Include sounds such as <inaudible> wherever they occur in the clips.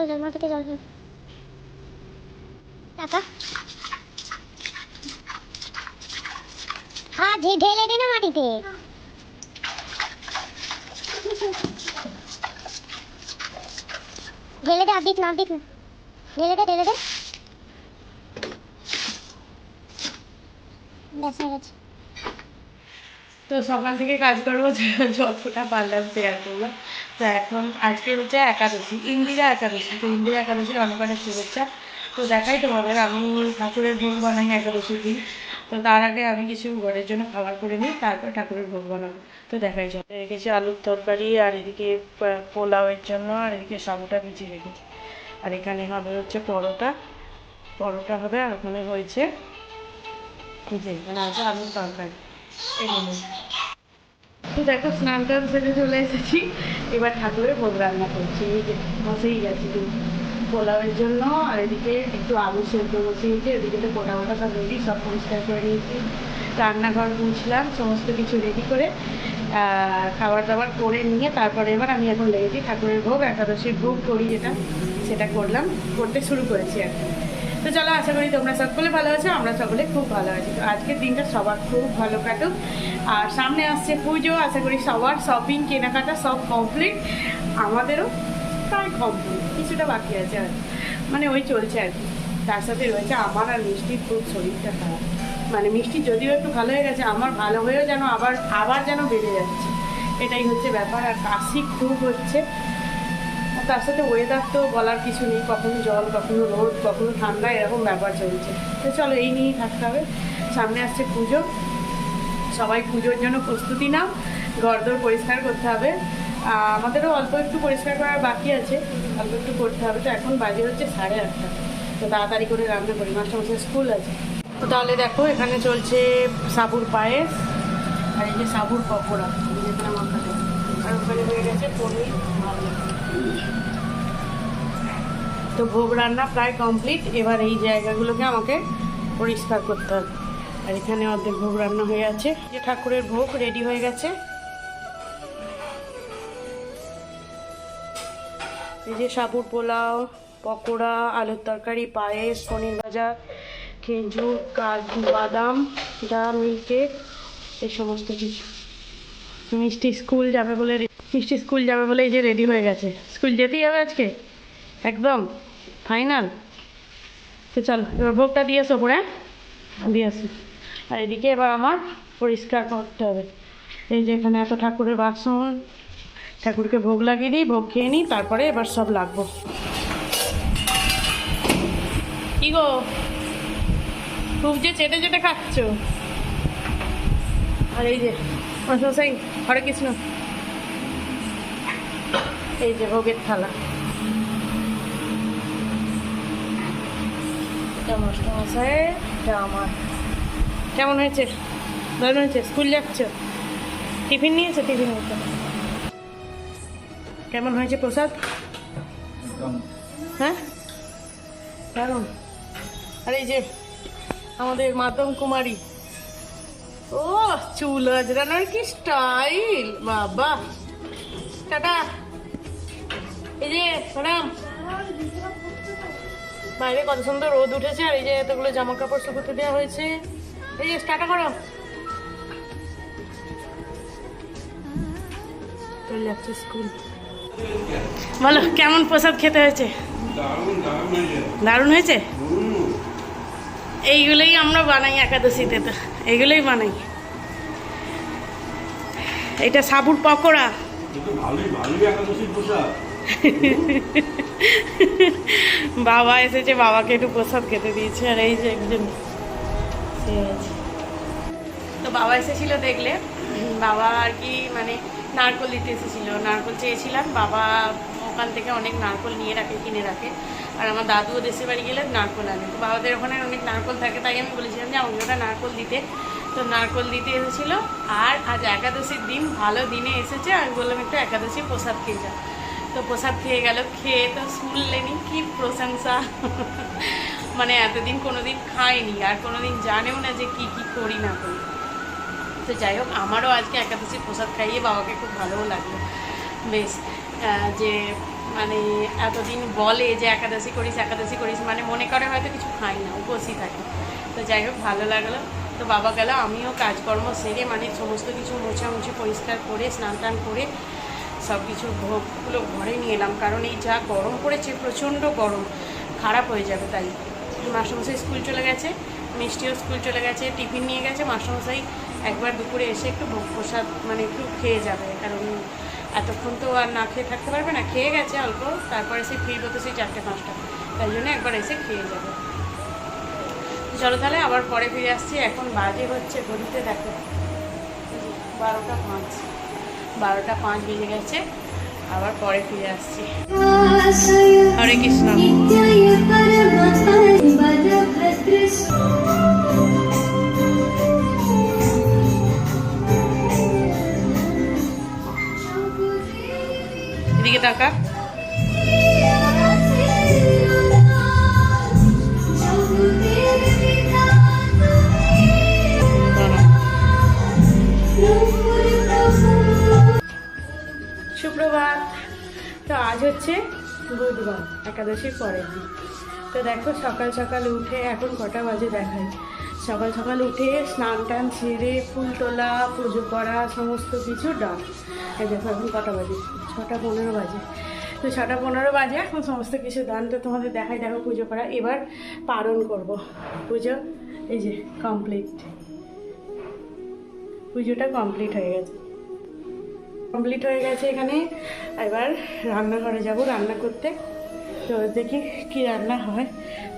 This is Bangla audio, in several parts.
জল ঢাল মাটিতে জল ঢাল টাকা? হ্যাঁ ঢে- ঢেলে দে না মাটিতে। ঢেলে দে আদিত না আদিত ঢেলে দে ঢেলে দে। ব্যাস, হয়ে গেছে। তো সকাল থেকে কাজ করব যতটা পারলাম শেয়ার করলাম তো এখন আজকে হচ্ছে একাদশী, ইন্দিরা একাদশী। তো ইন্দিরা একাদশীর অনেক অনেক শুভেচ্ছা। তো দেখাই তোমাদের, আমি ঠাকুরের ভোগ বানাই একাদশীর দিন। তো তার আগে আমি কিছু ঘরের জন্য খাবার করে নিই, তারপর ঠাকুরের ভোগ বানাবো। তো দেখাই যাবে রেখেছি আলুর তরকারি, আর এদিকে পোলাওয়ের জন্য, আর এদিকে সাবুটা ভিজিয়ে রেখেছি। আর এখানে হবে হচ্ছে পরোটা। পরোটা হবে, আর ওখানে হয়েছে এখানে আছে আলুর তরকারি। তো দেখো, স্নান টান সেরে চলে এসেছি। এবার ঠাকুরের ভোগ রান্না করছি। বসেই গেছি পোলাওয়ের জন্য, আর এদিকে একটু আলু সেদ্ধ বসিয়েছি এদিকে তো পোটা মোটা সব রেডি, সব পরিষ্কার করে নিয়েছি। রান্নাঘর মুছলাম, সমস্ত কিছু রেডি করে খাবার দাবার করে নিয়ে তারপরে এবার আমি এখন লেগেছি ঠাকুরের ভোগ, একাদশীর ভোগ করি যেটা, সেটা করলাম। করতে শুরু করেছি আর। তো চলো, আশা করি তোমরা সকলে ভালো আছো, আমরা সকলে খুব ভালো আছি। তো আজকের দিনটা সবার খুব ভালো কাটুক। আর সামনে আসছে পুজো, আশা করি সবার শপিং কেনাকাটা সব কমপ্লিট আমাদেরও প্রায় কমপ্লিট কিছুটা বাকি আছে আর। মানে ওই চলছে আর কি। তার সাথে রয়েছে আমার আর মিষ্টির খুব শরীরটা খারাপ। মানে মিষ্টি যদিও একটু ভালো হয়ে গেছে, আমার ভালো হয়েও যেন আবার আবার যেন বেড়ে যাচ্ছে। এটাই হচ্ছে ব্যাপার, আর কাশি খুব হচ্ছে। তার সাথে ওয়েদার তো বলার কিছু নেই, কখনো জল, কখনো রোদ, কখনো ঠান্ডা, এরকম ব্যাপার চলছে। তো চলো, এই নিয়েই থাকতে হবে। সামনে আসছে পুজো। সবাই পুজোর জন্য প্রস্তুতি নাও, ঘরদোর পরিষ্কার করতে হবে। আমাদেরও অল্প একটু পরিষ্কার করার বাকি আছে, অল্প একটু করতে হবে। তো এখন বাজে হচ্ছে সাড়ে আটটা। তো তাড়াতাড়ি করে রান্না করি, মাস্টারমশাই স্কুল আছে। তো তাহলে দেখো, এখানে চলছে সাবুর পায়েস, আর এই যে সাবুর পকোড়া এই যে এখানে মাখাতে তো ভোগ রান্না প্রায় কমপ্লিট এবার এই জায়গাগুলোকে আমাকে পরিষ্কার করতে হবে। আর এখানে অর্ধেক ভোগ রান্না হয়ে আছে। যে ঠাকুরের ভোগ রেডি হয়ে গেছে। এই যে সাবুর পোলাও, পকোড়া, আলুর তরকারি, পায়েস, পনির ভাজা, খেজুর, কাজু, বাদাম যা মিল্কে এই সমস্ত কিছু। মিষ্টি স্কুল যাবে বলে মিষ্টি স্কুল যাবে বলে এই যে রেডি হয়ে গেছে। স্কুল যেতেই হবে আজকে। একদম। ফাইনাল তো চলো, এবার ভোগটা দিয়ে এসো পরে দিয়ে আসো। আর এদিকে এবার আমার পরিষ্কার করতে হবে। এই যে এখানে এত ঠাকুরের বাসন। ঠাকুরকে ভোগ লাগিয়ে দিই, ভোগ খেয়ে নিই, তারপরে এবার সব লাগবো। কি গো? খুব যে চেটে চেটে খাচ্ছ। আর এই যে মশাই হরে কৃষ্ণ। এই যে ভোগের থালা। মশাই এটা আমার। কেমন হয়েছে? দারুণ হয়েছে? স্কুল যাচ্ছ? টিফিন নিয়েছো টিফিন নিয়েছো কেমন হয়েছে প্রসাদ? হ্যাঁ? দারুণ। আর এই যে আমাদের মাতম কুমারী। ও চুল আজরানোর কি স্টাইল? বাবা। টাটা। এই যে ম্যাডাম বাইরে কত সুন্দর রোদ উঠেছে আর এই যে এতগুলো জামা কাপড় শুকোতে দেওয়া হয়েছে। এই যে টাটা করো। চলে যাচ্ছে স্কুল। বলো কেমন প্রসাদ খেতে হয়েছে? দারুণ হয়েছে। এইগুলোই আমরা বানাই একাদশীতে তো। এইগুলোই বানাই। এটা সাবুর পকোড়া। <laughs> বাবা এসেছে, বাবাকে একটু প্রসাদ খেতে দিয়েছে, আর এই যে একজন। তো বাবা এসেছিল দেখলে। বাবা আর কি মানে নারকল দিতে এসেছিল। নারকল চেয়েছিলাম, বাবা ওখান থেকে অনেক নারকল নিয়ে রাখে, কিনে রাখে। আর আমার দাদুও দেশের বাড়ি গেলে নারকল আনে। তো বাবাদের ওখানে অনেক নারকল থাকে, তাই আমি বলেছিলাম যে আমাকে ওটা নারকল দিতে। তো নারকল দিতে এসেছিল। আর আজ একাদশীর দিন, ভালো দিনে এসেছে। আমি বললাম, একটু একাদশী প্রসাদ খেয়ে যা তো প্রসাদ খেয়ে গেল। খেয়ে তো শুনলেনি, কি প্রশংসা। মানে এতদিন কোনোদিন খায়নি আর কোনোদিন জানেও না যে কি কি করি না করি। তো যাই হোক, আমারও আজকে একাদশী প্রসাদ খাইয়ে বাবাকে খুব ভালোও লাগল। বেশ। যে মানে এতদিন বলে যে একাদশী করিস একাদশী করিস মানে মনে করে হয়তো কিছু খাই না উপসী থাকে। তো যাই হোক, ভালো লাগল। তো বাবা গেল, আমিও কাজকর্ম সেরে মানে সমস্ত কিছু মোছামুছি পরিষ্কার করে, স্নান টান করে সব কিছু ভোগগুলো ঘরে নিয়ে এলাম। কারণ এই যা গরম পড়েছে, প্রচণ্ড গরম, খারাপ হয়ে যাবে তাই। মাস্টারমশাই স্কুল চলে গেছে, মিষ্টিও স্কুল চলে গেছে, টিফিন নিয়ে গেছে মাস্টারমশাই একবার দুপুরে এসে একটু ভোগ প্রসাদ মানে একটু খেয়ে যাবে। কারণ এতক্ষণ তো আর না খেয়ে থাকতে পারবে না, খেয়ে গেছে অল্প, তারপরে সে ফিরবো তো সেই চারটে, পাঁচটা। তাই জন্য একবার এসে খেয়ে যাবে। চলো তাহলে আবার পরে ফিরে আসছি, এখন বাজে হচ্ছে ঘড়িতে, দেখো। বারোটা পাঁচ বারোটা পাঁচ বেজে গেছে, আবার পরে ফিরে আসছি। হরে কৃষ্ণ। কাপ সুপ্রভাত। তো আজ হচ্ছে বুধবার একাদশীর পরের দিন। তো দেখো, সকাল সকাল উঠে এখন কটা বাজে দেখাই সকাল সকাল উঠে স্নান টান ছেড়ে ফুল তোলা, পুজো করা, সমস্ত কিছু ডান। দেখো, এখন কটা বাজে? ছটা পনেরো বাজে। তো ছটা পনেরো বাজে, এখন সমস্ত কিছু দান তো তোমাদের দেখাই, দেখো পুজো করা। এবার পালন করব। পুজো, এই যে কমপ্লিট পুজোটা কমপ্লিট হয়ে গেছে। কমপ্লিট হয়ে গেছে এখানে। এবার রান্নাঘরে যাব, রান্না করতে। তো দেখি কি রান্না হয়।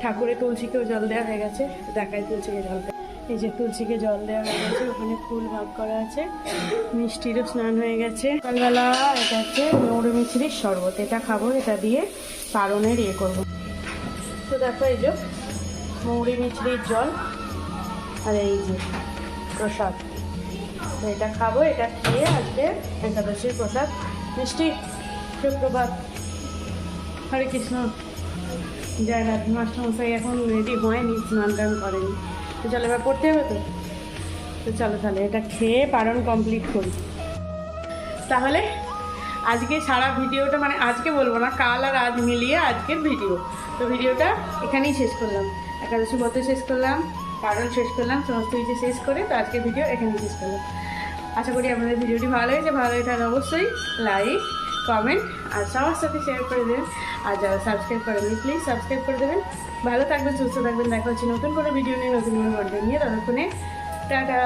ঠাকুরের তুলসীকেও জল দেওয়া হয়ে গেছে দেখায় তুলসীকে জল এই যে তুলসীকে জল দেওয়া হয়ে গেছে, ওখানে ফুল ভাগ করা আছে। মিষ্টিরও স্নান হয়ে গেছে। সকালবেলা এটা হচ্ছে মৌর মিছরির শরবত। এটা খাব, এটা দিয়ে পারণের ইয়ে করব। তো দেখো এই যে মৌরি মিছরির জল আর এই যে প্রসাদ। তো এটা খাব, এটা খেয়ে আজকে একাদশীর প্রসাদ। মিষ্টি, সুপ্রভাত। হরে কৃষ্ণ। যায় রাত মাস্টারমশাই এখন রেডি হয়নি, স্নান টান করেনি। তো চলো, এবার পড়তে হবে তো? তো চলো তাহলে, এটা খেয়ে পালন কমপ্লিট করি। তাহলে, আজকে সারা ভিডিওটা মানে আজকে বলব না, কাল আর আজ মিলিয়ে আজকের ভিডিও। তো ভিডিওটা এখানেই শেষ করলাম। একাদশী ব্রত শেষ করলাম পালন শেষ করলাম, সমস্ত কিছু শেষ করে তো আজকের ভিডিও এখানেই শেষ করলাম। আশা করি আপনাদের ভিডিওটি ভালো হয়েছে, ভালো হয়ে থাকলে অবশ্যই লাইক কমেন্ট আর সবার সাথে শেয়ার করে দেবেন। আর যারা সাবস্ক্রাইব করেননি প্লিজ সাবস্ক্রাইব করে দেবেন। ভালো থাকবেন, সুস্থ থাকবেন, দেখা হচ্ছে নতুন কোনো ভিডিও নিয়ে, নতুন কোনো গল্প নিয়ে, ততক্ষণে, টাটা।